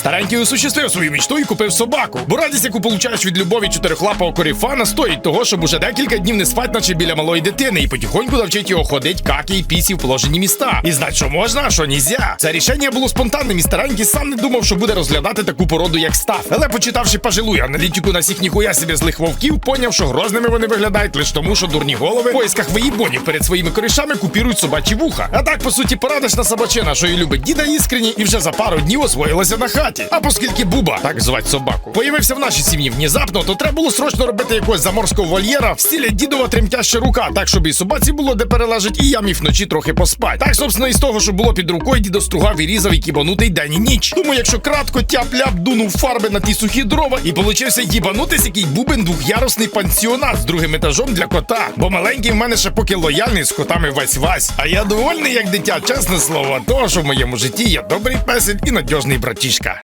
Старенький осуществив свою мічту і купив собаку. Бо радість, яку получаєш від любові чотирихлапого коріфана, стоїть того, щоб уже декілька днів не спать, наче біля малої дитини, і потихоньку навчить його ходить, какі і пісі в положені міста. І знать, що можна, а що нізя. Це рішення було спонтанним, і старенький сам не думав, що буде розглядати таку породу, як став. Але почитавши пожилую аналітику на всіх ніхуя собі злих вовків, поняв, що грозними вони виглядають лише тому, що дурні голови в поисках виїбонів перед своїми корішами купірують собачі вуха. А так, по суті, порадишна собачина, що і любить діда іскренні, і вже за пару днів освоїлася на хаті. А оскільки Буба, так звать собаку, появився в нашій сім'ї внезапно, то треба було срочно робити якогось заморського вольєра в стілі дідова тремтяща рука, так щоб і собаці було де перележить, і я міг вночі трохи поспати. Так, собственно, із того, що було під рукою, дідо стругав і різав і кібанутий день і ніч. Тому, якщо кратко тяп-ляп дунув фарби на ті сухі дрова, і получився їбанутись який бубен двохярусний пансіонат з другим етажом для кота. Бо маленький в мене ще поки лояльний з котами вась вась. А я довольний, як дитя, чесне слово, того, що в моєму житті є добрий песель і надіжний братішка.